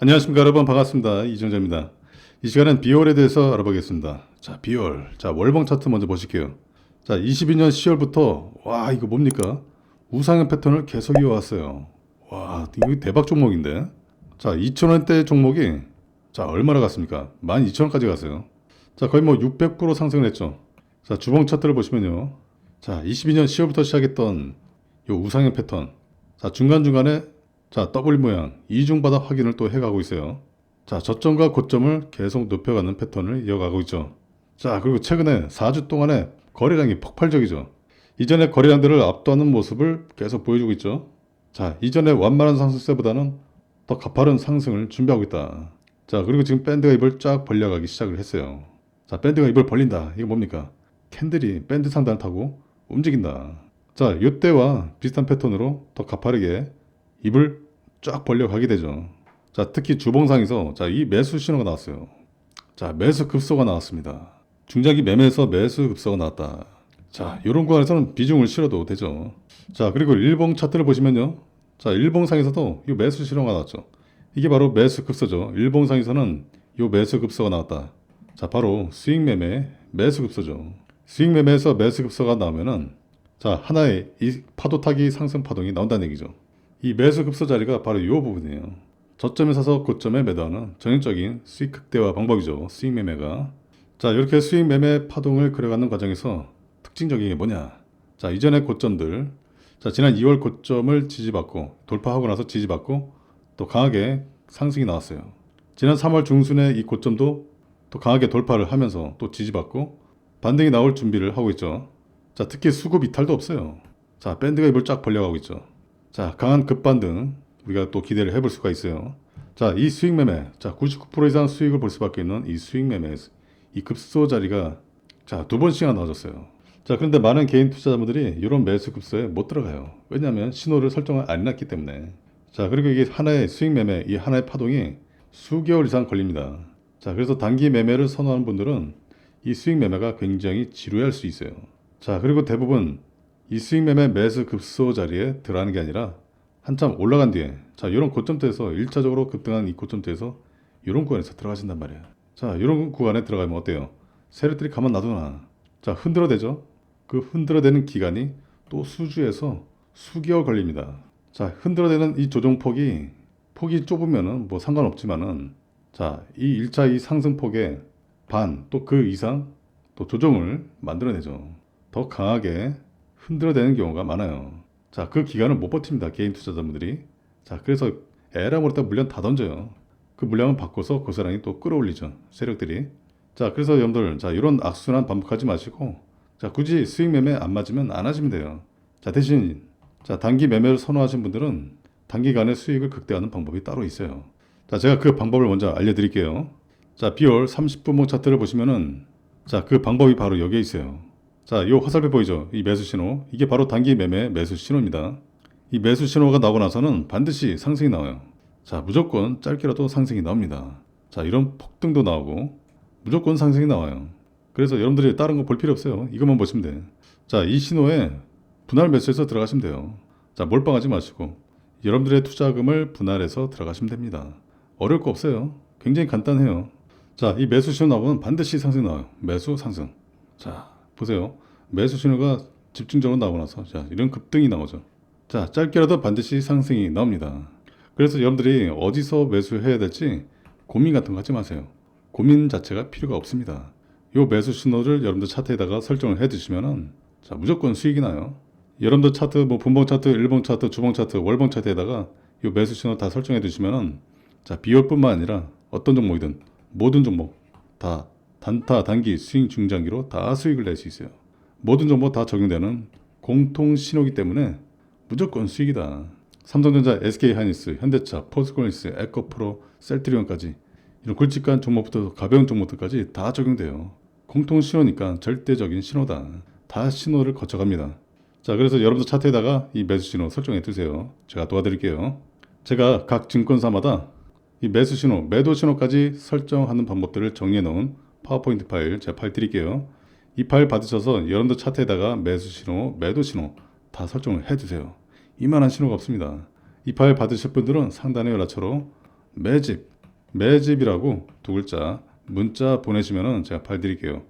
안녕하십니까 여러분. 반갑습니다. 이정재입니다. 이 시간은 비올에 대해서 알아보겠습니다. 자 비올 자 월봉 차트 먼저 보실게요. 자 22년 10월부터 와 이거 뭡니까? 우상향 패턴을 계속 이어왔어요. 와 이거 대박 종목인데? 자 2,000원대 종목이 자 얼마나 갔습니까? 12,000원까지 갔어요. 자 거의 뭐 600% 상승을 했죠. 자 주봉 차트를 보시면요. 자 22년 10월부터 시작했던 요 우상향 패턴. 자 중간중간에 자, 더블 모양 이중바닥 확인을 또 해가고 있어요. 자, 저점과 고점을 계속 높여가는 패턴을 이어가고 있죠. 자, 그리고 최근에 4주 동안에 거래량이 폭발적이죠. 이전의 거래량들을 압도하는 모습을 계속 보여주고 있죠. 자, 이전의 완만한 상승세보다는 더 가파른 상승을 준비하고 있다. 자, 그리고 지금 밴드가 입을 쫙 벌려가기 시작을 했어요. 자, 밴드가 입을 벌린다. 이거 뭡니까? 캔들이 밴드 상단을 타고 움직인다. 자, 이때와 비슷한 패턴으로 더 가파르게 입을 쫙 벌려 가게 되죠. 자, 특히 주봉상에서 자, 이 매수 신호가 나왔어요. 자, 매수 급소가 나왔습니다. 중장기 매매에서 매수 급소가 나왔다. 자, 이런 구간에서는 비중을 실어도 되죠. 자, 그리고 일봉 차트를 보시면요. 자, 일봉상에서도 이 매수 신호가 나왔죠. 이게 바로 매수 급소죠. 일봉상에서는 이 매수 급소가 나왔다. 자, 바로 수익 매매 매수 급소죠. 수익 매매에서 매수 급소가 나오면은 자, 하나의 이 파도 타기 상승 파동이 나온다는 얘기죠. 이 매수 급소 자리가 바로 이 부분이에요. 저점에 사서 고점에 매도하는 전형적인 수익 극대화 방법이죠. 수익 매매가. 자, 이렇게 수익 매매 파동을 그려가는 과정에서 특징적인 게 뭐냐? 자, 이전의 고점들. 자, 지난 2월 고점을 지지받고 돌파하고 나서 지지받고 또 강하게 상승이 나왔어요. 지난 3월 중순에 이 고점도 또 강하게 돌파를 하면서 또 지지받고 반등이 나올 준비를 하고 있죠. 자, 특히 수급 이탈도 없어요. 자, 밴드가 입을 쫙 벌려가고 있죠. 자, 강한 급반등 우리가 또 기대를 해볼 수가 있어요. 자, 이 수익 매매, 자, 99% 이상 수익을 볼 수밖에 있는 이 수익 매매, 이 급소 자리가 자, 두 번씩이나 나와줬어요. 자, 그런데 많은 개인 투자자분들이 이런 매수 급소에 못 들어가요. 왜냐하면 신호를 설정을 안 해놨기 때문에. 자, 그리고 이게 하나의 수익 매매, 이 하나의 파동이 수개월 이상 걸립니다. 자, 그래서 단기 매매를 선호하는 분들은 이 수익 매매가 굉장히 지루할 수 있어요. 자, 그리고 대부분 이 수익 매매 매수 급소 자리에 들어가는 게 아니라 한참 올라간 뒤에 자 이런 고점대에서 1차적으로 급등한 이 고점대에서 이런 구간에서 들어가신단 말이에요. 자 이런 구간에 들어가면 어때요? 세력들이 가만 놔두나 자 흔들어 대죠. 그 흔들어 대는 기간이 또 수주에서 수개월 걸립니다. 자 흔들어 대는 이 조정폭이 폭이 좁으면은 뭐 상관없지만은 자 이 1차 이 상승폭의 반 또 그 이상 또 조정을 만들어내죠. 더 강하게 흔들어대는 경우가 많아요. 자, 그 기간을 못 버팁니다. 개인 투자자분들이. 자, 그래서 에라 모르다 물량 다 던져요. 그 물량을 바꿔서 고사랑이 또 끌어올리죠. 세력들이. 자, 그래서 여러분들, 자, 이런 악순환 반복하지 마시고, 자, 굳이 수익 매매 안 맞으면 안 하시면 돼요. 자, 대신, 자, 단기 매매를 선호하신 분들은 단기간에 수익을 극대화하는 방법이 따로 있어요. 자, 제가 그 방법을 먼저 알려드릴게요. 자, 비월 30분목 차트를 보시면은, 자, 그 방법이 바로 여기에 있어요. 자, 이 화살표 보이죠? 이 매수 신호. 이게 바로 단기 매매 매수 신호입니다. 이 매수 신호가 나오고 나서는 반드시 상승이 나와요. 자, 무조건 짧게라도 상승이 나옵니다. 자, 이런 폭등도 나오고 무조건 상승이 나와요. 그래서 여러분들이 다른 거 볼 필요 없어요. 이것만 보시면 돼. 자, 이 신호에 분할 매수해서 들어가시면 돼요. 자, 몰빵하지 마시고 여러분들의 투자금을 분할해서 들어가시면 됩니다. 어려울 거 없어요. 굉장히 간단해요. 자, 이 매수 신호 나오면 반드시 상승 나와요. 매수 상승. 자, 보세요. 매수 신호가 집중적으로 나오고 나서 자, 이런 급등이 나오죠. 자, 짧게라도 반드시 상승이 나옵니다. 그래서 여러분들이 어디서 매수해야 될지 고민 같은 거 하지 마세요. 고민 자체가 필요가 없습니다. 요 매수 신호를 여러분들 차트에다가 설정을 해 두시면은 자, 무조건 수익이 나요. 여러분들 차트 뭐 분봉 차트, 일봉 차트, 주봉 차트, 월봉 차트에다가 요 매수 신호 다 설정해 두시면은 자, 비율뿐만 아니라 어떤 종목이든 모든 종목 다 단타, 단기, 스윙, 중장기로 다 수익을 낼 수 있어요. 모든 정보 다 적용되는 공통 신호기 때문에 무조건 수익이다. 삼성전자, SK하이닉스, 현대차, 포스코니스, 에코프로, 셀트리온까지 이런 굵직한 종목부터 가벼운 종목들까지 다 적용돼요. 공통 신호니까 절대적인 신호다. 다 신호를 거쳐갑니다. 자, 그래서 여러분들 차트에다가 이 매수 신호 설정해 두세요. 제가 도와드릴게요. 제가 각 증권사마다 이 매수 신호, 매도 신호까지 설정하는 방법들을 정리해 놓은 파워포인트 파일 제가 파일 드릴게요. 이 파일 받으셔서 여러분들 차트에다가 매수 신호, 매도 신호 다 설정을 해두세요. 이만한 신호가 없습니다. 이 파일 받으실 분들은 상단의 연락처로 매집, 매집이라고 두 글자 문자 보내시면은 제가 발드릴게요.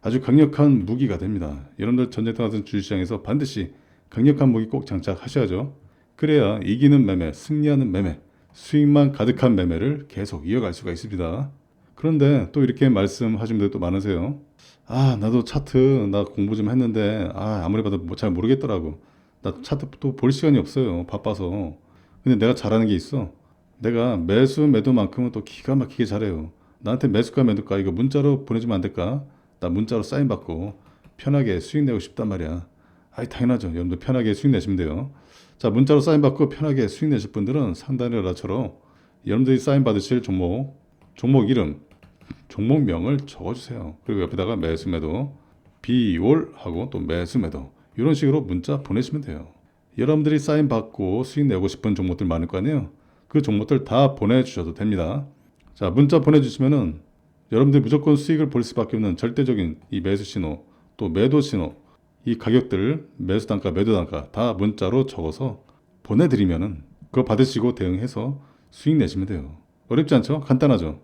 아주 강력한 무기가 됩니다. 여러분들 전쟁터 같은 주식시장에서 반드시 강력한 무기 꼭 장착하셔야죠. 그래야 이기는 매매, 승리하는 매매, 수익만 가득한 매매를 계속 이어갈 수가 있습니다. 그런데 또 이렇게 말씀하시는 분들 또 많으세요. 아, 나도 차트 나 공부 좀 했는데 아, 아무리 봐도 뭐잘 모르겠더라고. 나 차트 또 볼 시간이 없어요. 바빠서. 근데 내가 잘하는 게 있어. 내가 매수 매도만큼은 또 기가 막히게 잘해요. 나한테 매수가 매도가 이거 문자로 보내주면 안 될까? 나 문자로 사인 받고 편하게 수익 내고 싶단 말이야. 아이 당연하죠. 여러분들 편하게 수익 내시면 돼요. 자 문자로 사인 받고 편하게 수익 내실 분들은 상단의 라처럼 여러분들이 사인 받으실 종목 종목 이름 종목명을 적어주세요. 그리고 옆에다가 매수 매도 비올 하고 또 매수 매도 이런 식으로 문자 보내시면 돼요. 여러분들이 사인 받고 수익 내고 싶은 종목들 많을 거 아니에요. 그 종목들 다 보내주셔도 됩니다. 자 문자 보내주시면은 여러분들이 무조건 수익을 볼 수밖에 없는 절대적인 이 매수 신호 또 매도 신호 이 가격들 매수 단가 매도 단가 다 문자로 적어서 보내드리면은 그거 받으시고 대응해서 수익 내시면 돼요. 어렵지 않죠? 간단하죠?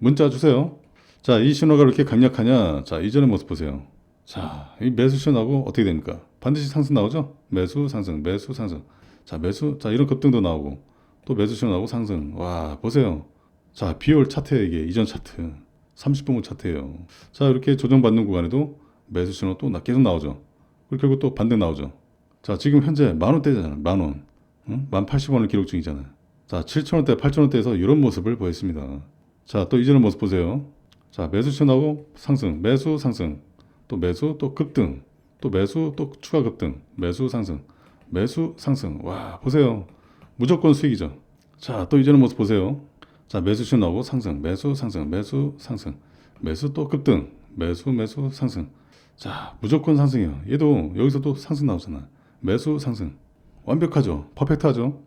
문자 주세요. 자, 이 신호가 이렇게 강력하냐? 자, 이전의 모습 보세요. 자, 이 매수 신호하고 어떻게 됩니까? 반드시 상승 나오죠? 매수 상승, 매수 상승. 자, 매수, 자, 이런 급등도 나오고 또 매수 신호 나오고 상승. 와, 보세요. 자, 비올 차트에 이게 이전 차트. 30분분 차트예요. 자, 이렇게 조정받는 구간에도 매수 신호 또 나- 계속 나오죠. 그리고 결국 또 반등 나오죠. 자, 지금 현재 만 원대잖아요. 만 원. 응? 만 80원을 기록 중이잖아요. 자, 7천원대, 8천원대에서 이런 모습을 보였습니다. 자, 또 이전의 모습 보세요. 자, 매수 신호하고 상승, 매수 상승, 또 매수, 또 급등, 또 매수, 또 추가 급등, 매수 상승, 매수 상승. 와, 보세요. 무조건 수익이죠. 자, 또 이전의 모습 보세요. 자, 매수 신호하고 상승, 매수 상승, 매수 상승, 매수 또 급등, 매수 매수 상승. 자, 무조건 상승이에요. 얘도 여기서 또 상승 나오잖아. 매수 상승. 완벽하죠. 퍼펙트하죠.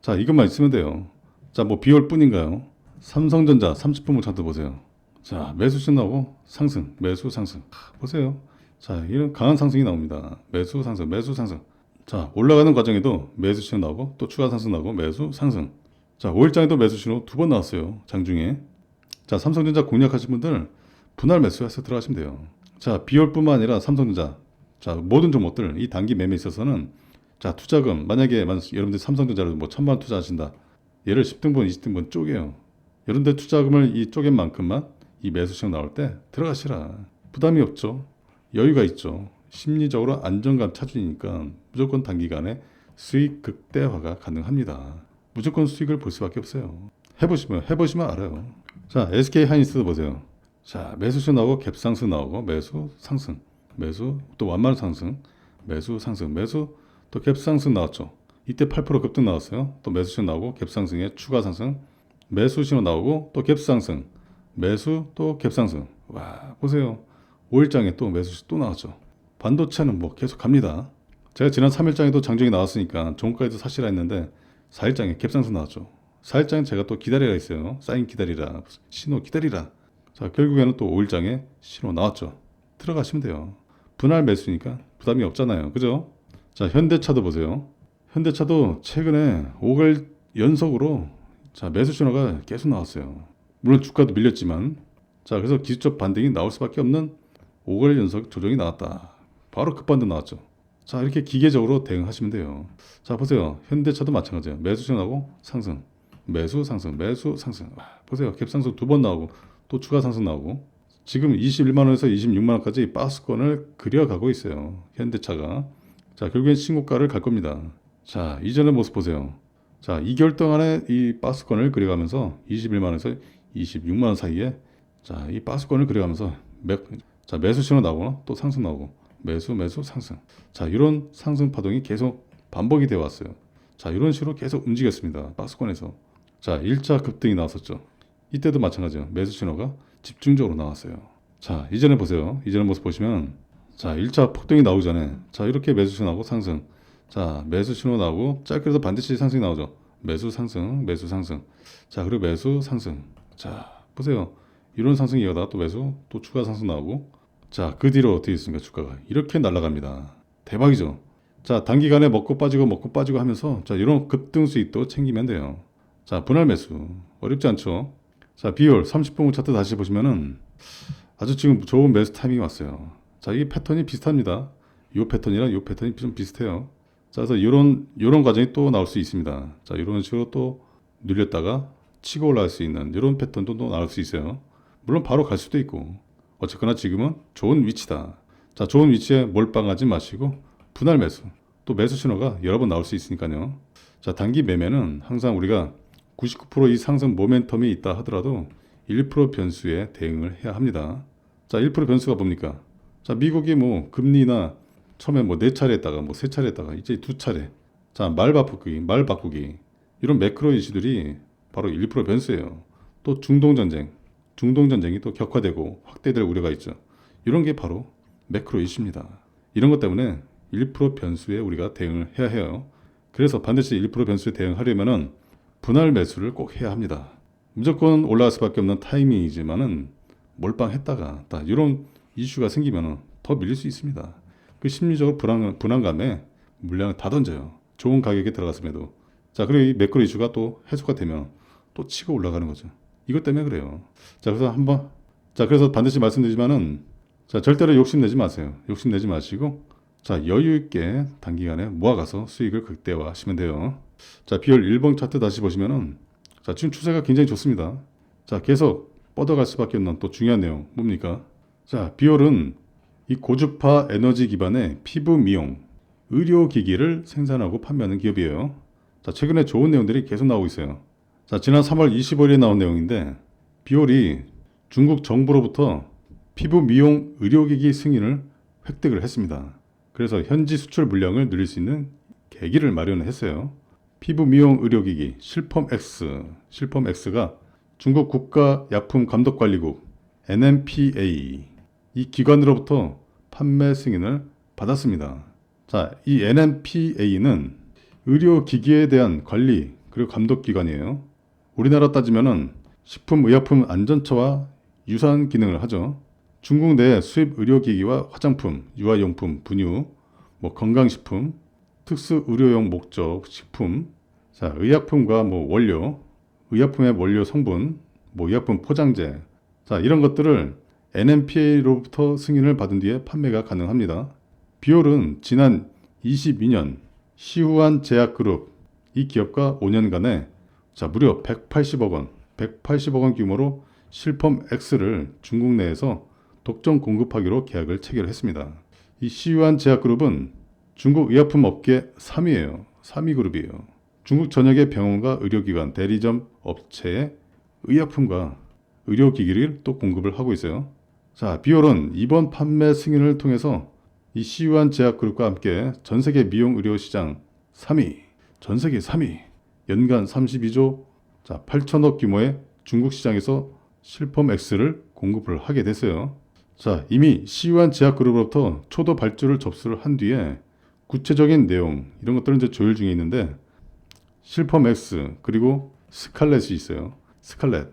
자, 이것만 있으면 돼요. 자, 뭐 비올 뿐인가요? 삼성전자 30분목 차트 보세요. 자, 매수 신나고 상승, 매수 상승. 하, 보세요. 자, 이런 강한 상승이 나옵니다. 매수 상승, 매수 상승. 자, 올라가는 과정에도 매수 신호 나오고 또 추가 상승 나오고 매수 상승. 자, 5일장에도 매수 신호 두 번 나왔어요. 장중에. 자, 삼성전자 공략하신 분들 분할 매수해서 들어가시면 돼요. 자, 비올뿐만 아니라 삼성전자. 자, 모든 종목들 이 단기 매매에 있어서는 자, 투자금 만약에 만- 여러분들 삼성전자로 뭐 천만 원 투자하신다. 얘를 10등분, 20등분 쪼개요. 여러분들 투자금을 이 쪼갠 만큼만 이 매수 시장 나올 때 들어가시라. 부담이 없죠. 여유가 있죠. 심리적으로 안정감 찾으니까 무조건 단기간에 수익 극대화가 가능합니다. 무조건 수익을 볼 수밖에 없어요. 해보시면 해보시면 알아요. 자, SK 하이닉스도 보세요. 자, 매수 시 나오고 갭 상승 나오고 매수 상승, 매수 또 완만 상승, 매수 상승, 매수 또 갭 상승 나왔죠. 이때 8% 급등 나왔어요. 또 매수 신호 나오고 갭 상승에 추가 상승, 매수 신호 나오고 또 갭 상승, 매수 또 갭 상승. 와 보세요. 5일장에 또 매수 또 나왔죠. 반도체는 뭐 계속 갑니다. 제가 지난 3일장에도 장중이 나왔으니까 종가에도 사시라 했는데 4일장에 갭 상승 나왔죠. 4일장에 제가 또 기다리라 했어요. 사인 기다리라, 신호 기다리라. 자 결국에는 또 5일장에 신호 나왔죠. 들어가시면 돼요. 분할 매수니까 부담이 없잖아요. 그죠? 자 현대차도 보세요. 현대차도 최근에 5개월 연속으로 자 매수 신호가 계속 나왔어요. 물론 주가도 밀렸지만 자 그래서 기술적 반등이 나올 수밖에 없는 5개월 연속 조정이 나왔다. 바로 급반등 나왔죠. 자 이렇게 기계적으로 대응하시면 돼요. 자 보세요. 현대차도 마찬가지예요. 매수 신호하고 상승, 매수 상승, 매수 상승. 와, 보세요. 갭 상승 두 번 나오고 또 추가 상승 나오고 지금 21만 원에서 26만 원까지 박스권을 그려가고 있어요. 현대차가. 자, 결국엔 신고가를 갈 겁니다. 자, 이전의 모습 보세요. 자, 2개월 동안에 이 박스권을 그려가면서 21만 원에서 26만 원 사이에 자, 이 박스권을 그려가면서 매, 자, 매수 신호 나오고 또 상승 나오고 매수 매수 상승. 자, 이런 상승 파동이 계속 반복이 되어 왔어요. 자, 이런 식으로 계속 움직였습니다. 박스권에서. 자, 1차 급등이 나왔었죠. 이때도 마찬가지예요. 매수 신호가 집중적으로 나왔어요. 자, 이전에 보세요. 이전의 모습 보시면 자, 1차 폭등이 나오기 전에 자, 이렇게 매수 신호 나오고 상승. 자, 매수 신호 나오고 짧게라도 반드시 상승이 나오죠. 매수 상승, 매수 상승. 자, 그리고 매수 상승. 자, 보세요. 이런 상승이 이어다가 또 매수, 또 추가 상승 나오고 자, 그 뒤로 어떻게 있습니까? 주가가 이렇게 날아갑니다. 대박이죠. 자, 단기간에 먹고 빠지고 먹고 빠지고 하면서 자, 이런 급등 수익도 챙기면 돼요. 자, 분할 매수. 어렵지 않죠? 자, 비율 30분후 차트 다시 보시면은 아주 지금 좋은 매수 타이밍이 왔어요. 자, 이 패턴이 비슷합니다. 이 패턴이랑 이 패턴이 좀 비슷해요. 자, 그래서 이런 이런 과정이 또 나올 수 있습니다. 자, 이런 식으로 또 눌렸다가 치고 올라갈 수 있는 이런 패턴도 또 나올 수 있어요. 물론 바로 갈 수도 있고 어쨌거나 지금은 좋은 위치다. 자, 좋은 위치에 몰빵하지 마시고 분할 매수. 또 매수 신호가 여러 번 나올 수 있으니까요. 자, 단기 매매는 항상 우리가 99%이 상승 모멘텀이 있다 하더라도 1% 변수에 대응을 해야 합니다. 자, 1% 변수가 뭡니까? 자, 미국이 뭐 금리나 처음에 뭐 네 차례 했다가 뭐 세 차례 했다가 이제 두 차례. 자, 말 바꾸기, 말 바꾸기. 이런 매크로 이슈들이 바로 1% 변수예요. 또 중동 전쟁, 중동 전쟁이 또 격화되고 확대될 우려가 있죠. 이런 게 바로 매크로 이슈입니다. 이런 것 때문에 1% 변수에 우리가 대응을 해야 해요. 그래서 반드시 1% 변수에 대응하려면은 분할 매수를 꼭 해야 합니다. 무조건 올라갈 수밖에 없는 타이밍이지만은 몰빵했다가 딱 이런 이슈가 생기면은 더 밀릴 수 있습니다. 그 심리적으로 불안, 불안감에 물량을 다 던져요. 좋은 가격에 들어갔음에도. 자, 그리고 이 매크로 이슈가 또 해소가 되면 또 치고 올라가는 거죠. 이것 때문에 그래요. 자, 그래서 한번, 자, 그래서 반드시 말씀드리지만은, 자, 절대로 욕심내지 마세요. 욕심내지 마시고, 자, 여유있게 단기간에 모아가서 수익을 극대화하시면 돼요. 자, 비율 1번 차트 다시 보시면은, 자, 지금 추세가 굉장히 좋습니다. 자, 계속 뻗어갈 수밖에 없는 또 중요한 내용, 뭡니까? 자, 비율은 이 고주파 에너지 기반의 피부 미용, 의료기기를 생산하고 판매하는 기업이에요. 자, 최근에 좋은 내용들이 계속 나오고 있어요. 자, 지난 3월 25일에 나온 내용인데, 비올이 중국 정부로부터 피부 미용 의료기기 승인을 획득을 했습니다. 그래서 현지 수출 물량을 늘릴 수 있는 계기를 마련했어요. 피부 미용 의료기기 실펌 X, 실펌 X가 중국 국가약품감독관리국 NMPA 이 기관으로부터 판매 승인을 받았습니다. 자, 이 NMPA는 의료기기에 대한 관리 그리고 감독 기관이에요. 우리나라 따지면은 식품의약품 안전처와 유사한 기능을 하죠. 중국 내 수입 의료기기와 화장품, 유아용품, 분유, 뭐 건강식품, 특수 의료용 목적 식품, 자 의약품과 뭐 원료, 의약품의 원료 성분, 뭐 의약품 포장재, 자 이런 것들을 NMPA로부터 승인을 받은 뒤에 판매가 가능합니다. 비올은 지난 22년 시후한 제약그룹 이 기업과 5년간에 자 무려 180억 원, 180억 원 규모로 실펌 X를 중국 내에서 독점 공급하기로 계약을 체결했습니다. 이 시유한 제약그룹은 중국 의약품 업계 3위예요. 3위 그룹이에요. 중국 전역의 병원과 의료기관, 대리점 업체에 의약품과 의료기기를 또 공급을 하고 있어요. 자, 비올은 이번 판매 승인을 통해서 이 시유한 제약그룹과 함께 전 세계 미용 의료 시장 3위, 전 세계 3위, 연간 32조 자 8천억 규모의 중국 시장에서 실펌 X를 공급을 하게 됐어요. 자, 이미 시유한 제약그룹으로부터 초도 발주를 접수를 한 뒤에 구체적인 내용 이런 것들은 이제 조율 중에 있는데 실펌 X 그리고 스칼렛이 있어요. 스칼렛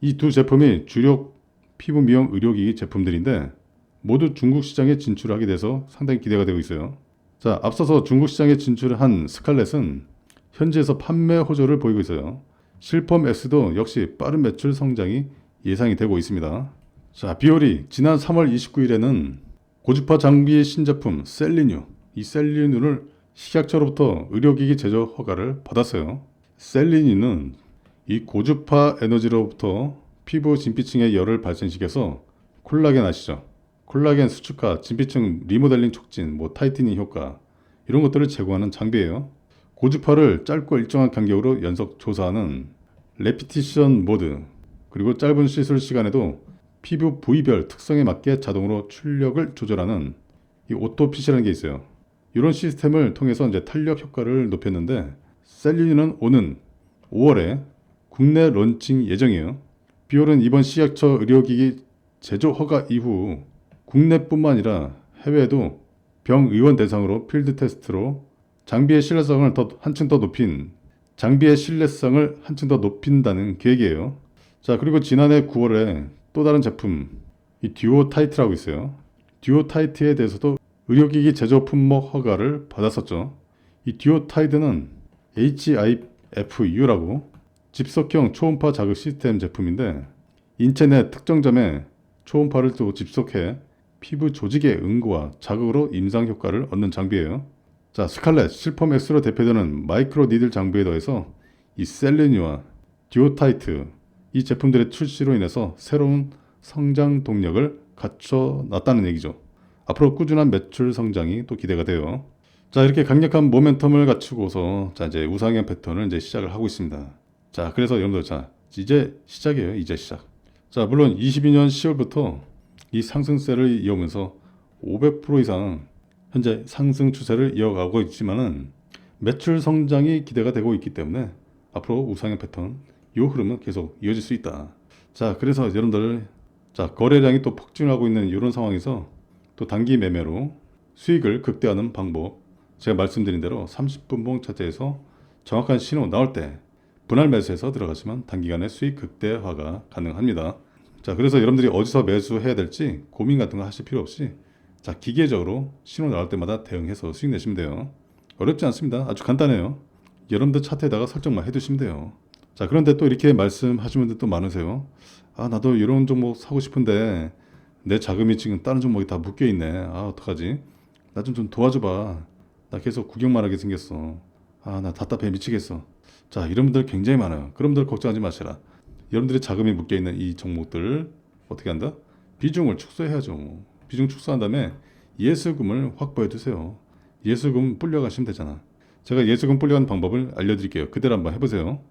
이 두 제품이 주력 피부 미용 의료기기 제품들인데 모두 중국 시장에 진출하게 돼서 상당히 기대가 되고 있어요. 자, 앞서서 중국 시장에 진출한 스칼렛은 현지에서 판매 호조를 보이고 있어요. 실펌 S도 역시 빠른 매출 성장이 예상이 되고 있습니다. 자, 비올이 지난 3월 29일에는 고주파 장비의 신제품 셀리뉴, 이 셀리뉴를 식약처로부터 의료기기 제조 허가를 받았어요. 셀리뉴는 이 고주파 에너지로부터 피부 진피층의 열을 발생시켜서 콜라겐 아시죠? 콜라겐 수축과 진피층 리모델링 촉진, 뭐 타이트닝 효과 이런 것들을 제공하는 장비예요. 고주파를 짧고 일정한 간격으로 연속 조사하는 레피티션 모드 그리고 짧은 시술 시간에도 피부 부위별 특성에 맞게 자동으로 출력을 조절하는 이 오토핏이라는 게 있어요. 이런 시스템을 통해서 이제 탄력 효과를 높였는데 셀리는 오는 5월에 국내 론칭 예정이에요. 비올은 이번 시약처 의료기기 제조 허가 이후 국내뿐만 아니라 해외에도 병의원 대상으로 필드 테스트로 장비의 신뢰성을 더 한층 더 높인 장비의 신뢰성을 한층 더 높인다는 계획이에요. 자 그리고 지난해 9월에 또 다른 제품 이 듀오 타이트라고 있어요. 듀오 타이트에 대해서도 의료기기 제조 품목 허가를 받았었죠. 이 듀오 타이드는 HIFU라고 집속형 초음파 자극 시스템 제품인데 인체 내 특정 점에 초음파를 또 집속해 피부 조직의 응고와 자극으로 임상 효과를 얻는 장비예요. 자, 스칼렛, 실퍼맥스로 대표되는 마이크로 니들 장비에 더해서 이 셀레니와 듀오타이트 이 제품들의 출시로 인해서 새로운 성장 동력을 갖춰놨다는 얘기죠. 앞으로 꾸준한 매출 성장이 또 기대가 돼요. 자, 이렇게 강력한 모멘텀을 갖추고서 자, 이제 우상향 패턴을 이제 시작을 하고 있습니다. 자, 그래서 여러분들 자, 이제 시작이에요. 이제 시작. 자, 물론 22년 10월부터 이 상승세를 이어오면서 500% 이상 현재 상승 추세를 이어가고 있지만은 매출 성장이 기대가 되고 있기 때문에 앞으로 우상향 패턴 이 흐름은 계속 이어질 수 있다. 자, 그래서 여러분들 자 거래량이 또 폭증하고 있는 이런 상황에서 또 단기 매매로 수익을 극대화하는 방법 제가 말씀드린 대로 30분봉 차트에서 정확한 신호 나올 때 분할 매수해서 들어가시면 단기간에 수익 극대화가 가능합니다. 자, 그래서 여러분들이 어디서 매수해야 될지 고민 같은 거 하실 필요 없이 자, 기계적으로 신호 나올 때마다 대응해서 수익 내시면 돼요. 어렵지 않습니다. 아주 간단해요. 여러분들 차트에다가 설정만 해 두시면 돼요. 자, 그런데 또 이렇게 말씀하시는 분들 또 많으세요. 아, 나도 이런 종목 사고 싶은데 내 자금이 지금 다른 종목이 다 묶여 있네. 아, 어떡하지? 나 좀좀 도와줘 봐. 나 계속 구경만 하게 생겼어. 아, 나 답답해 미치겠어. 자, 이런 분들 굉장히 많아요. 그런 분들 걱정하지 마시라. 여러분들의 자금이 묶여 있는 이 종목들 어떻게 한다? 비중을 축소해야죠. 비중 축소한 다음에 예수금을 확보해 두세요. 예수금 불려가시면 되잖아. 제가 예수금 불려가는 방법을 알려드릴게요. 그대로 한번 해보세요.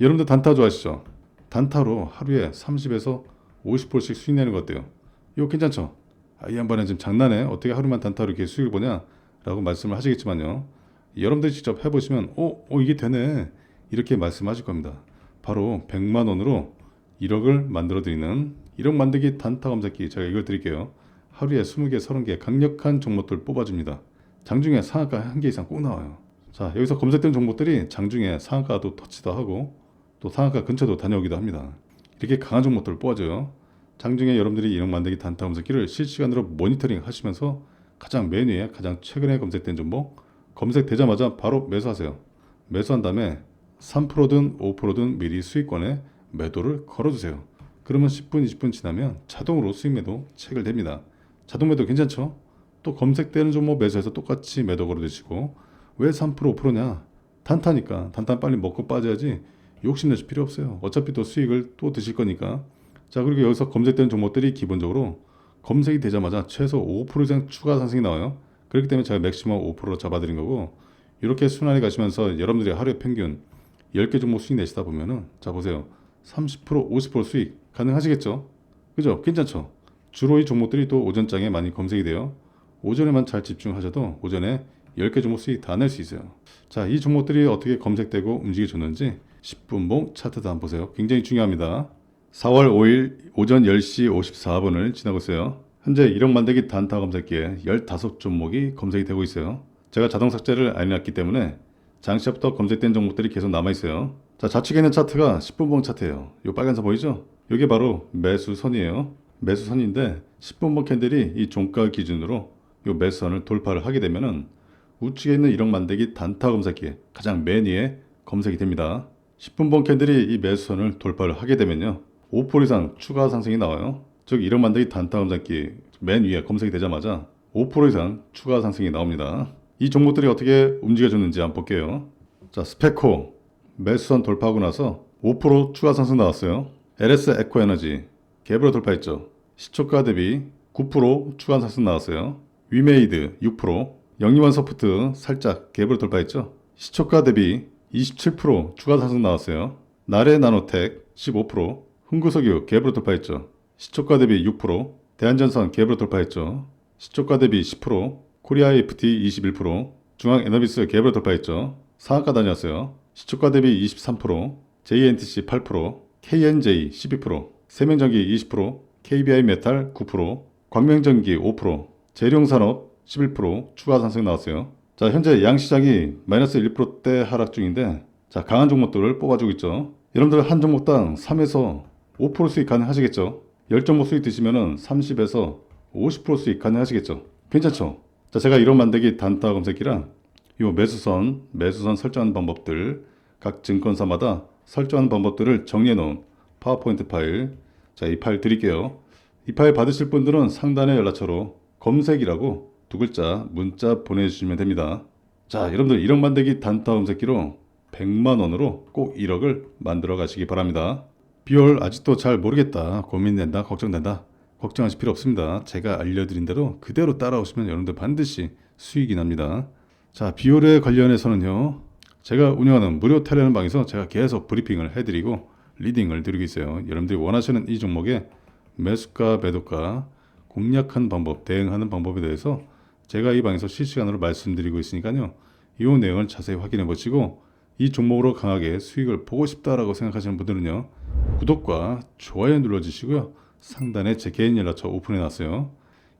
여러분들 단타 좋아하시죠? 단타로 하루에 30에서 50%씩 수익 내는 거 어때요? 이거 괜찮죠? 아, 이 양반은 지금 장난해? 어떻게 하루만 단타로 이렇게 수익을 보냐? 라고 말씀을 하시겠지만요. 여러분들이 직접 해보시면, 어, 어, 이게 되네. 이렇게 말씀하실 겁니다. 바로 100만 원으로 1억을 만들어 드리는 1억 만들기 단타 검색기 제가 이걸 드릴게요. 하루에 20개, 30개 강력한 종목들 뽑아줍니다. 장중에 상한가 한 개 이상 꼭 나와요. 자, 여기서 검색된 종목들이 장중에 상한가도 터치도 하고 또 상한가 근처도 다녀오기도 합니다. 이렇게 강한 종목들을 뽑아줘요. 장중에 여러분들이 1억 만들기 단타 검색기를 실시간으로 모니터링 하시면서 가장 맨 위에 가장 최근에 검색된 종목 검색되자마자 바로 매수하세요. 매수한 다음에 3%든 5%든 미리 수익권에 매도를 걸어주세요. 그러면 10분, 20분 지나면 자동으로 수익 매도 체결됩니다. 자동 매도 괜찮죠? 또 검색되는 종목 매수해서 똑같이 매도 걸어주시고 왜 3% 5%냐? 단타니까 단타 빨리 먹고 빠져야지 욕심내실 필요 없어요. 어차피 또 수익을 또 드실 거니까. 자 그리고 여기서 검색되는 종목들이 기본적으로 검색이 되자마자 최소 5% 이상 추가 상승이 나와요. 그렇기 때문에 제가 맥시멈 5%로 잡아드린 거고 이렇게 순환이 가시면서 여러분들이 하루에 평균 10개 종목 수익 내시다 보면은 자 보세요. 30% 50% 수익 가능하시겠죠? 그죠? 괜찮죠? 주로 이 종목들이 또 오전장에 많이 검색이 돼요. 오전에만 잘 집중하셔도 오전에 10개 종목 수익 다 낼 수 있어요. 자, 이 종목들이 어떻게 검색되고 움직여줬는지 10분봉 차트도 한번 보세요. 굉장히 중요합니다. 4월 5일 오전 10시 54분을 지나고 있어요. 현재 1억 만들기 단타 검색기에 15종목이 검색이 되고 있어요. 제가 자동 삭제를 안 해놨기 때문에 장시부터 검색된 종목들이 계속 남아있어요. 자, 좌측에 있는 차트가 10분봉 차트예요. 이 빨간선 보이죠? 이게 바로 매수선이에요. 매수선인데 10분봉 캔들이 이 종가 기준으로 이 매수선을 돌파를 하게 되면은 우측에 있는 1억 만들기 단타 검색기에 가장 맨 위에 검색이 됩니다. 10분봉 캔들이 이 매수선을 돌파를 하게 되면요. 5% 이상 추가 상승이 나와요. 즉 1억 만들기 단타 검색기 맨 위에 검색이 되자마자 5% 이상 추가 상승이 나옵니다. 이 종목들이 어떻게 움직여줬는지 한번 볼게요. 자, 스페코 매수선 돌파하고 나서 5% 추가 상승 나왔어요. LS 에코 에너지 갭으로 돌파했죠. 시초가 대비 9% 추가 상승 나왔어요. 위메이드 6%, 영리원 소프트 살짝 갭으로 돌파했죠. 시초가 대비 27% 추가 상승 나왔어요. 나레 나노텍 15%, 흥구석유 갭으로 돌파했죠. 시초가 대비 6%, 대한전선 갭으로 돌파했죠. 시초가 대비 10%, 코리아 FT 21%, 중앙 에너비스 갭으로 돌파했죠. 상한가 다녔어요. 시초가 대비 23%, JNTC 8%, KNJ 12%, 세명전기 20%, KBI 메탈 9%, 광명전기 5%, 재룡산업 11% 추가 상승 나왔어요. 자, 현재 양시장이 마이너스 1%대 하락 중인데, 자, 강한 종목들을 뽑아주고 있죠. 여러분들 한 종목당 3에서 5% 수익 가능하시겠죠? 10종목 수익 드시면은 30에서 50% 수익 가능하시겠죠? 괜찮죠? 자, 제가 이런 만들기 단타 검색기랑 요 매수선, 매수선 설정하는 방법들 각 증권사마다 설정하는 방법들을 정리해 놓은 파워포인트 파일. 자, 이 파일 드릴게요. 이 파일 받으실 분들은 상단의 연락처로 검색이라고 두 글자 문자 보내주시면 됩니다. 자, 여러분들 1억 만들기 단타 검색기로 100만 원으로 꼭 1억을 만들어 가시기 바랍니다. 비올 아직도 잘 모르겠다, 고민된다, 걱정된다. 걱정하실 필요 없습니다. 제가 알려드린 대로 그대로 따라오시면 여러분들 반드시 수익이 납니다. 자, 비올에 관련해서는요. 제가 운영하는 무료 텔레그램 방에서 제가 계속 브리핑을 해드리고 리딩을 드리고 있어요. 여러분들이 원하시는 이 종목의 매수가, 매도가, 공략한 방법, 대응하는 방법에 대해서 제가 이 방에서 실시간으로 말씀드리고 있으니까요. 이 내용을 자세히 확인해 보시고 이 종목으로 강하게 수익을 보고 싶다라고 생각하시는 분들은요. 구독과 좋아요 눌러 주시고요. 상단에 제 개인 연락처 오픈해 놨어요.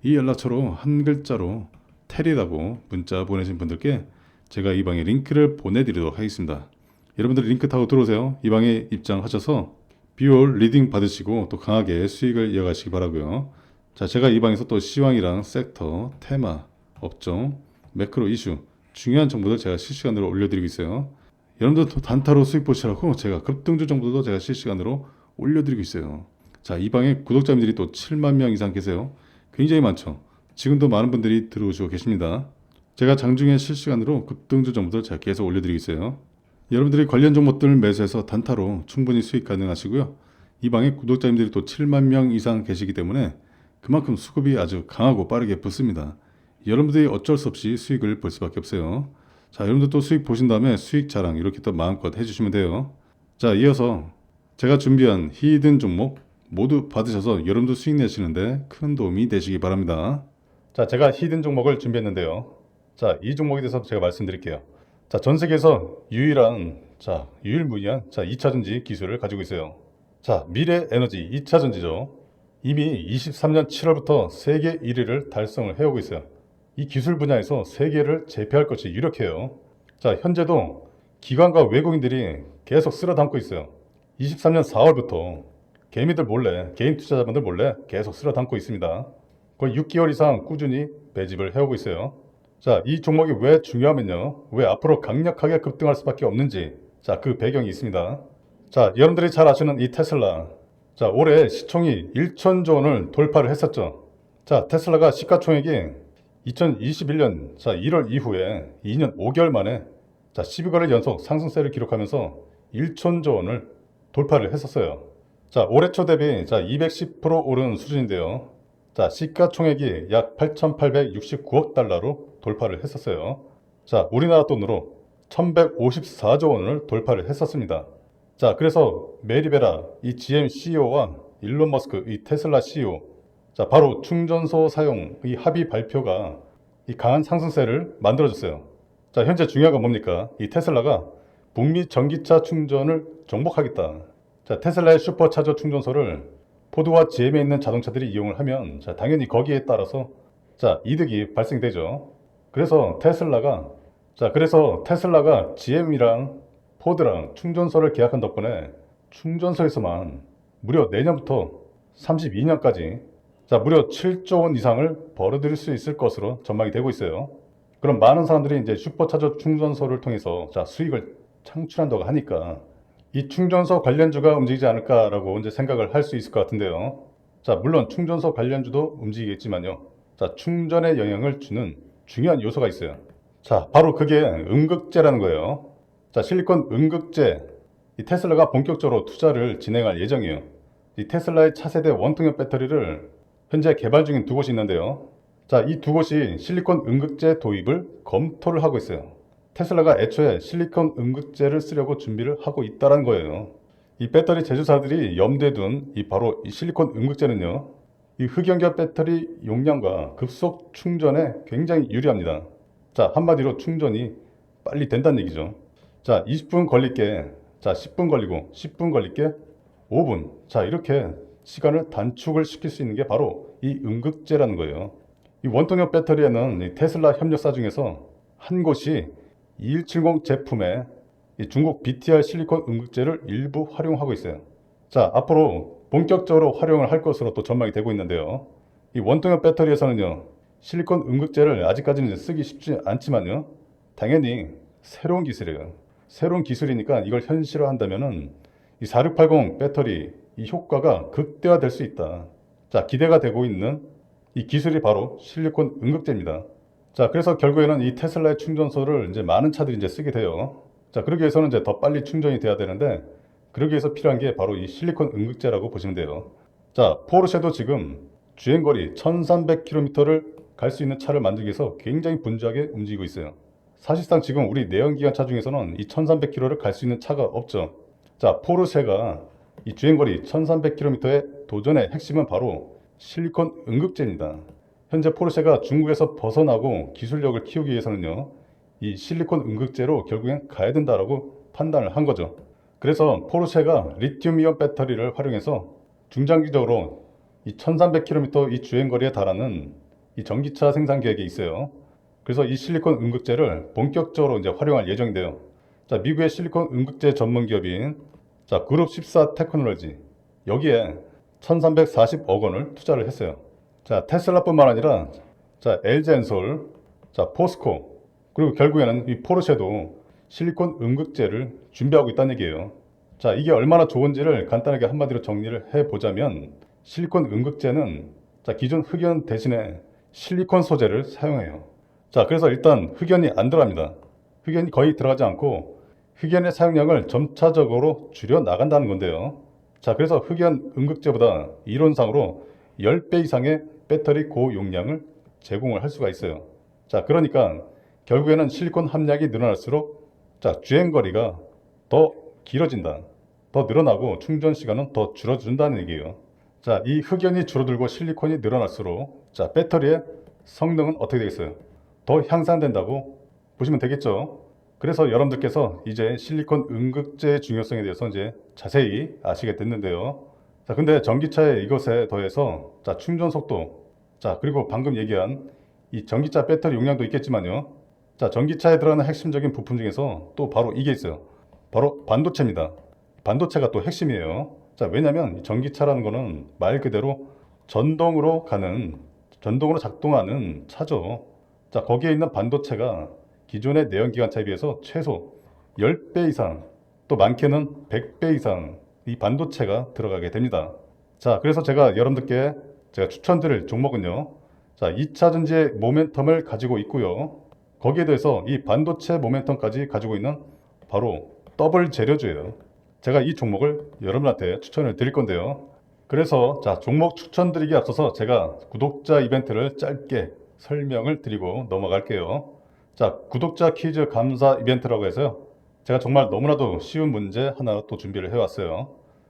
이 연락처로 한 글자로 테리라고 문자 보내신 분들께 제가 이 방에 링크를 보내드리도록 하겠습니다. 여러분들 링크 타고 들어오세요. 이 방에 입장하셔서 비올 리딩 받으시고 또 강하게 수익을 이어가시기 바라고요. 자, 제가 이 방에서 또 시황이랑 섹터, 테마, 업종, 매크로 이슈 중요한 정보들 제가 실시간으로 올려드리고 있어요. 여러분들 도 단타로 수익 보시라고 제가 급등주 정보도 제가 실시간으로 올려드리고 있어요. 자, 이 방에 구독자님들이 또 7만 명 이상 계세요. 굉장히 많죠. 지금도 많은 분들이 들어오시고 계십니다. 제가 장중에 실시간으로 급등주 정보들 제가 계속 올려드리고 있어요. 여러분들이 관련 종목들 매수해서 단타로 충분히 수익 가능하시고요. 이 방에 구독자님들이 또 7만 명 이상 계시기 때문에 그만큼 수급이 아주 강하고 빠르게 붙습니다. 여러분들이 어쩔 수 없이 수익을 볼 수밖에 없어요. 자, 여러분들 또 수익 보신 다음에 수익 자랑 이렇게 또 마음껏 해주시면 돼요. 자, 이어서 제가 준비한 히든 종목 모두 받으셔서 여러분도 수익 내시는데 큰 도움이 되시기 바랍니다. 자, 제가 히든 종목을 준비했는데요. 자, 이 종목에 대해서 제가 말씀드릴게요. 자, 전 세계에서 유일한 자, 유일무이한 자, 2차 전지 기술을 가지고 있어요. 자, 미래 에너지 2차 전지죠. 이미 23년 7월부터 세계 1위를 달성을 해오고 있어요. 이 기술 분야에서 세계를 제패할 것이 유력해요. 자, 현재도 기관과 외국인들이 계속 쓸어 담고 있어요. 23년 4월부터 개미들 몰래, 개인 투자자분들 몰래 계속 쓸어 담고 있습니다. 거의 6개월 이상 꾸준히 매집을 해오고 있어요. 자, 이 종목이 왜 중요하면요. 왜 앞으로 강력하게 급등할 수밖에 없는지. 자, 그 배경이 있습니다. 자, 여러분들이 잘 아시는 이 테슬라. 자, 올해 시총이 1천조 원을 돌파를 했었죠. 자, 테슬라가 시가총액이 2021년 자, 1월 이후에 2년 5개월 만에 자, 12거래 연속 상승세를 기록하면서 1천조 원을 돌파를 했었어요. 자, 올해 초 대비 자, 210% 오른 수준인데요. 자, 시가총액이 약 8,869억 달러로 돌파를 했었어요. 자, 우리나라 돈으로 1,154조 원을 돌파를 했었습니다. 자, 그래서 메리베라 이 GM CEO와 일론 머스크 이 테슬라 CEO 자, 바로 충전소 사용 이 합의 발표가 이 강한 상승세를 만들어줬어요. 자, 현재 중요한 건 뭡니까? 이 테슬라가 북미 전기차 충전을 정복하겠다. 자, 테슬라의 슈퍼차저 충전소를 포드와 GM에 있는 자동차들이 이용을 하면 자, 당연히 거기에 따라서 자, 이득이 발생되죠. 그래서 테슬라가 자, 그래서 테슬라가 GM이랑 포드랑 충전소를 계약한 덕분에 충전소에서만 무려 내년부터 32년까지 자, 무려 7조 원 이상을 벌어들일 수 있을 것으로 전망이 되고 있어요. 그럼 많은 사람들이 이제 슈퍼차저 충전소를 통해서 자, 수익을 창출한다고 하니까 이 충전소 관련주가 움직이지 않을까라고 이제 생각을 할 수 있을 것 같은데요. 자, 물론 충전소 관련주도 움직이겠지만요. 자, 충전에 영향을 주는 중요한 요소가 있어요. 자, 바로 그게 음극재라는 거예요. 자, 실리콘 음극재. 이 테슬라가 본격적으로 투자를 진행할 예정이에요. 이 테슬라의 차세대 원통형 배터리를 현재 개발 중인 두 곳이 있는데요. 자, 이 두 곳이 실리콘 음극재 도입을 검토를 하고 있어요. 테슬라가 애초에 실리콘 음극재를 쓰려고 준비를 하고 있다는 거예요. 이 배터리 제조사들이 염두에 둔 이 바로 이 실리콘 음극재는요. 이 흑연결 배터리 용량과 급속 충전에 굉장히 유리합니다. 자, 한마디로 충전이 빨리 된다는 얘기죠. 자, 20분 걸릴 게. 자, 10분 걸리고 10분 걸릴 게 5분. 자, 이렇게 시간을 단축을 시킬 수 있는 게 바로 이 음극재라는 거예요. 이 원통형 배터리에는 이 테슬라 협력사 중에서 한 곳이 2170 제품에 이 중국 BTR 실리콘 음극재를 일부 활용하고 있어요. 자, 앞으로 본격적으로 활용을 할 것으로 또 전망이 되고 있는데요. 이 원통형 배터리에서는요, 실리콘 음극재를 아직까지는 쓰기 쉽지 않지만요, 당연히 새로운 기술이에요. 새로운 기술이니까 이걸 현실화한다면은 이 4680 배터리 이 효과가 극대화될 수 있다. 자, 기대가 되고 있는 이 기술이 바로 실리콘 음극재입니다. 자, 그래서 결국에는 이 테슬라의 충전소를 이제 많은 차들이 이제 쓰게 돼요. 자, 그러기 위해서는 이제 더 빨리 충전이 돼야 되는데 그러기 위해서 필요한 게 바로 이 실리콘 음극재라고 보시면 돼요. 자, 포르쉐도 지금 주행거리 1300km를 갈 수 있는 차를 만들기 위해서 굉장히 분주하게 움직이고 있어요. 사실상 지금 우리 내연기관 차 중에서는 이 1300km를 갈 수 있는 차가 없죠. 자, 포르쉐가 이 주행거리 1300km의 도전의 핵심은 바로 실리콘 음극재입니다. 현재 포르쉐가 중국에서 벗어나고 기술력을 키우기 위해서는요, 이 실리콘 음극재로 결국엔 가야 된다라고 판단을 한 거죠. 그래서 포르쉐가 리튬이온 배터리를 활용해서 중장기적으로 이 1300km 이 주행거리에 달하는 이 전기차 생산 계획이 있어요. 그래서 이 실리콘 음극재를 본격적으로 이제 활용할 예정인데요. 자, 미국의 실리콘 음극재 전문 기업인 자, 그룹 14 테크놀로지 여기에 1340억 원을 투자를 했어요. 자, 테슬라뿐만 아니라 자, LG엔솔, 자, 포스코 그리고 결국에는 이 포르쉐도 실리콘 음극재를 준비하고 있다는 얘기예요. 자, 이게 얼마나 좋은지를 간단하게 한마디로 정리를 해 보자면 실리콘 음극재는 자, 기존 흑연 대신에 실리콘 소재를 사용해요. 자, 그래서 일단 흑연이 안 들어갑니다. 흑연이 거의 들어가지 않고 흑연의 사용량을 점차적으로 줄여 나간다는 건데요. 자, 그래서 흑연 음극재보다 이론상으로 10배 이상의 배터리 고용량을 제공을 할 수가 있어요. 자, 그러니까 결국에는 실리콘 함량이 늘어날수록 자, 주행 거리가 더 길어진다. 더 늘어나고 충전 시간은 더 줄어든다는 얘기예요. 자, 이 흑연이 줄어들고 실리콘이 늘어날수록 자, 배터리의 성능은 어떻게 되겠어요? 더 향상된다고 보시면 되겠죠. 그래서 여러분들께서 이제 실리콘 음극재의 중요성에 대해서 이제 자세히 아시게 됐는데요. 자, 근데 전기차에 이것에 더해서 자, 충전 속도, 자, 그리고 방금 얘기한 이 전기차 배터리 용량도 있겠지만요. 자, 전기차에 들어가는 핵심적인 부품 중에서 또 바로 이게 있어요. 바로 반도체입니다. 반도체가 또 핵심이에요. 자, 왜냐면 이 전기차라는 거는 말 그대로 전동으로 가는, 전동으로 작동하는 차죠. 자, 거기에 있는 반도체가 기존의 내연기관차에 비해서 최소 10배 이상, 또 많게는 100배 이상 이 반도체가 들어가게 됩니다. 자, 그래서 제가 여러분들께 제가 추천드릴 종목은요. 자, 2차 전지의 모멘텀을 가지고 있고요. 거기에 대해서 이 반도체 모멘텀까지 가지고 있는 바로 더블 재료주예요. 제가 이 종목을 여러분한테 추천을 드릴 건데요. 그래서 자, 종목 추천드리기 앞서서 제가 구독자 이벤트를 짧게 설명을 드리고 넘어갈게요. 자, 구독자 퀴즈 감사 이벤트라고 해서요. 제가 정말 너무나도 쉬운 문제 하나 또 준비를 해왔어요.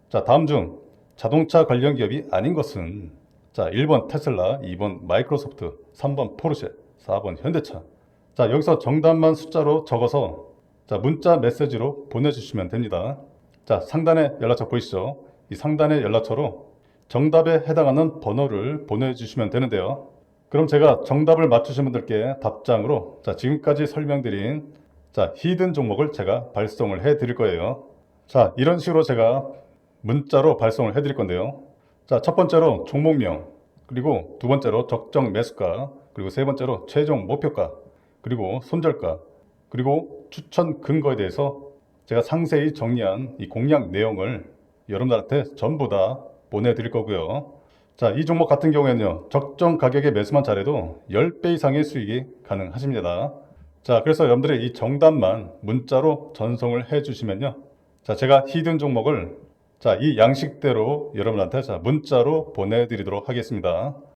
자, 다음 중 자동차 관련 기업이 아닌 것은 자, 1번 테슬라, 2번 마이크로소프트, 3번 포르쉐, 4번 현대차. 자, 여기서 정답만 숫자로 적어서 자, 문자 메시지로 보내주시면 됩니다. 자, 상단에 연락처 보이시죠? 이 상단의 연락처로 정답에 해당하는 번호를 보내주시면 되는데요. 그럼 제가 정답을 맞추신 분들께 답장으로 자, 지금까지 설명드린 자, 히든 종목을 제가 발송을 해 드릴 거예요. 자, 이런 식으로 제가 문자로 발송을 해 드릴 건데요. 자, 첫 번째로 종목명, 그리고 두 번째로 적정 매수가, 그리고 세 번째로 최종 목표가, 그리고 손절가, 그리고 추천 근거에 대해서 제가 상세히 정리한 이 공략 내용을 여러분들한테 전부 다 보내드릴 거고요. 자, 이 종목 같은 경우에는요, 적정 가격에 매수만 잘해도 10배 이상의 수익이 가능하십니다. 자, 그래서 여러분들이 이 정답만 문자로 전송을 해 주시면요. 자, 제가 히든 종목을 자, 이 양식대로 여러분한테 자, 문자로 보내드리도록 하겠습니다.